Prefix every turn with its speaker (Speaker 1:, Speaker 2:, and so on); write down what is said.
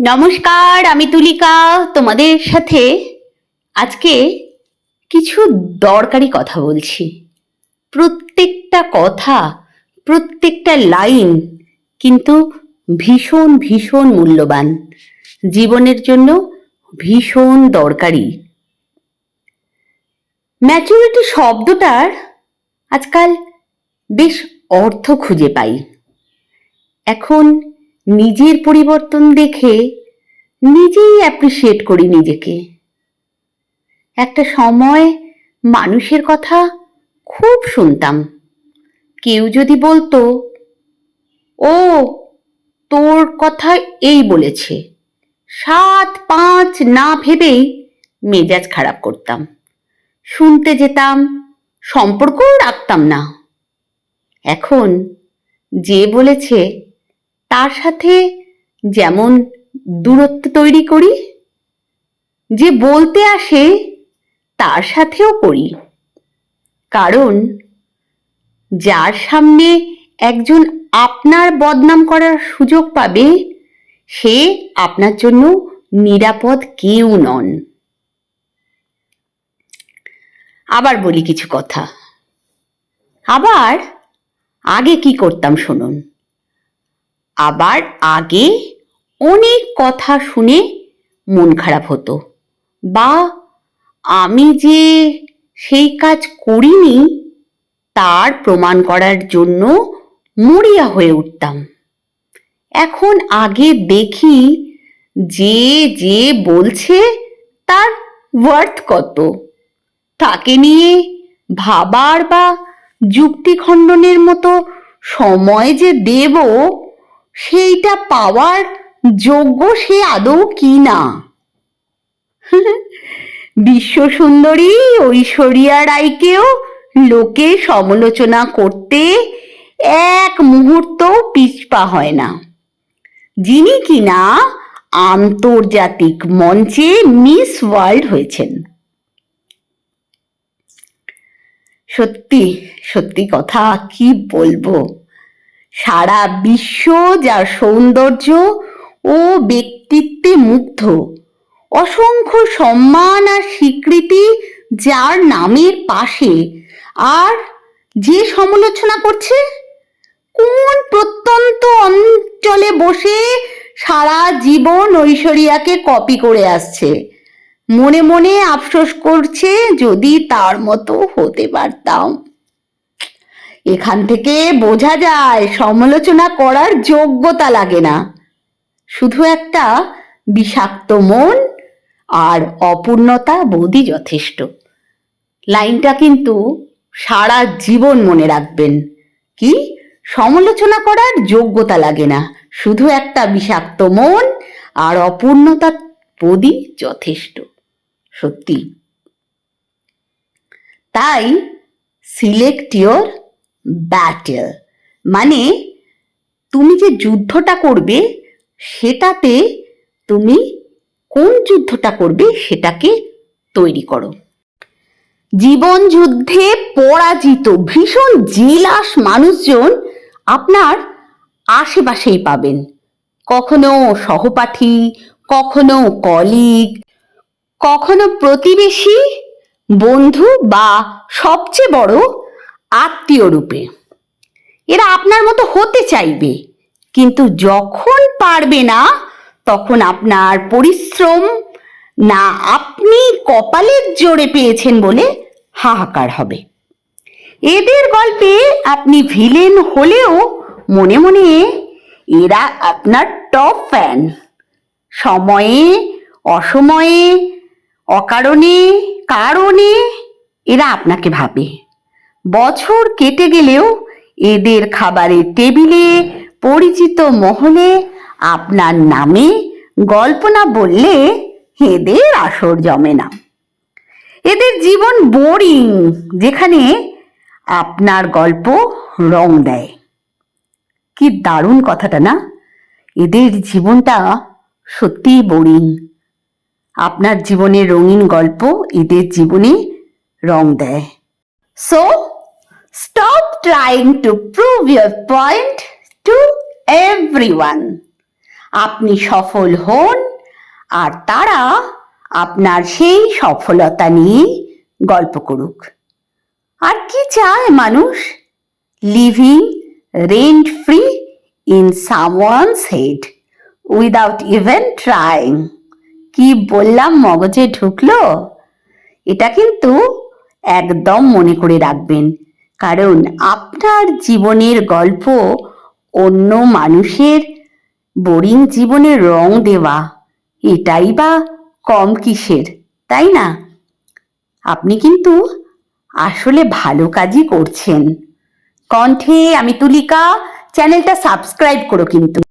Speaker 1: নমস্কার, আমি তুলিকা, তোমাদের সাথে আজকে কিছু দরকারি কথা বলছি। প্রত্যেকটা কথা, প্রত্যেকটা লাইন কিন্তু ভীষণ ভীষণ মূল্যবান। জীবনের জন্য ভীষণ দরকারি। ম্যাচুরিটি শব্দটার আজকাল বেশ অর্থ খুঁজে পাই। এখন নিজের পরিবর্তন দেখে নিজেই অ্যাপ্রিসিয়েট করি নিজেকে। একটা সময় মানুষের কথা খুব শুনতাম। কেউ যদি বলতো, ও, তোর কথা এই বলেছে। সাত পাঁচ না ভেবেই মেজাজ খারাপ করতাম। শুনতে যেতাম, সম্পর্কও রাখতাম না। এখন যে বলেছে তার সাথে যেমন দূরত্ব তৈরি করি, যে বলতে আসে তার সাথেও করি। কারণ যার সামনে একজন আপনার বদনাম করার সুযোগ পাবে, সে আপনার জন্য নিরাপদ কেউ নন। আবার বলি কিছু কথা। আবার আগে কি করতাম শুনুন। আবার আগে অনেক কথা শুনে মন খারাপ হতো। বা আমি যে সেই কাজ করিনি, তার প্রমাণ করার জন্য মরিয়া হয়ে উঠতাম। এখন আগে দেখি যে যে বলছে তার ওয়ার্থ কত। তাকে নিয়ে ভাবার বা যুক্তি খণ্ডনের মতো সময় যে দেব সেইটা পাওয়ার যোগ্য সে আদৌ কি না? বিশ্ব সুন্দরী ঐশ্বরিয়া রায়কেও লোকে সমালোচনা করতে এক মুহূর্ত পিছপা হয় না। যিনি কিনা আন্তর্জাতিক মঞ্চে মিস ওয়ার্ল্ড হয়েছেন। সত্যি সত্যি কথা কি বলব? সারা বিশ্ব যার সৌন্দর্য ও ব্যক্তিত্বে মুগ্ধ। অসংখ্য সম্মান আর স্বীকৃতি যার নামের পাশে। আর যে সমালোচনা করছে, কোন প্রত্যন্ত অঞ্চলে বসে সারা জীবন ঐশ্বরিয়াকে কপি করে আসছে? মনে মনে আফসোস করছে যদি তার মতো হতে পারতাম। এখান থেকে বোঝা যায় সমালোচনা করার যোগ্যতা লাগে না। শুধু একটা বিষাক্ত মন আর অপূর্ণতা বোধই যথেষ্ট। লাইনটা কিন্তু সারা জীবন মনে রাখবেন। কি? সমালোচনা করার যোগ্যতা লাগে না। শুধু একটা বিষাক্ত মন আর অপূর্ণতা বোধই যথেষ্ট। সত্যি। তাই সিলেক্ট ইয়োর ব্যাটেল মানে তুমি যে যুদ্ধটা করবে, সেটাতে তুমি কোন যুদ্ধটা করবে, সেটাকে তৈরি করো। জীবন যুদ্ধে পরাজিত ভীষণ জিলাস মানুষজন আপনার আশেপাশেই পাবেন। কখনো সহপাঠী, কখনো কলিগ কখনো প্রতিবেশী, বন্ধু বা সবচেয়ে বড় আত্মীয় রূপে। এরা আপনার মতো হতে চাইবে, কিন্তু যখন পারবে না, তখন আপনার পরিশ্রম না আপনি কপালের জোরে পেয়েছেন বলে হাহাকার হবে। এদের গল্পে আপনি ভিলেন হলেও মনে মনে এরা আপনার টপ ফ্যান। সময়ে, অসময়ে, অকারণে, কারণে এরা আপনাকে ভাবে। বছর কেটে গেলেও এদের খাবারের টেবিলে পরিচিত মহলে আপনার নামে গল্প না বললে এদের আসর জমে না। এদের জীবন বোরিং যেখানে আপনার গল্প রং দেয়। কি দারুণ কথাটা না? এদের জীবনটা সত্যিই বোরিং আপনার জীবনে রঙিন গল্প এদের জীবনে রং দেয়। So stop trying to prove your point to everyone আপনি সফল হন, আর তারা আপনার সেই সফলতা নিয়ে গল্প করুক। আর কি চায় মানুষ? Living rent free in someone's head without even trying কি বললাম, মগজে ঢুকলো? এটা কিন্তু একদম মনে করে রাখবেন। কারণ আপনার জীবনের গল্প অন্য মানুষের বোরিং জীবনে রং দেওয়া, এটাই বা কম কিসের, তাই না? আপনি কিন্তু আসলে ভালো কাজই করছেন। কণ্ঠে আমি তুলিকা, চ্যানেলটা সাবস্ক্রাইব করো কিন্তু।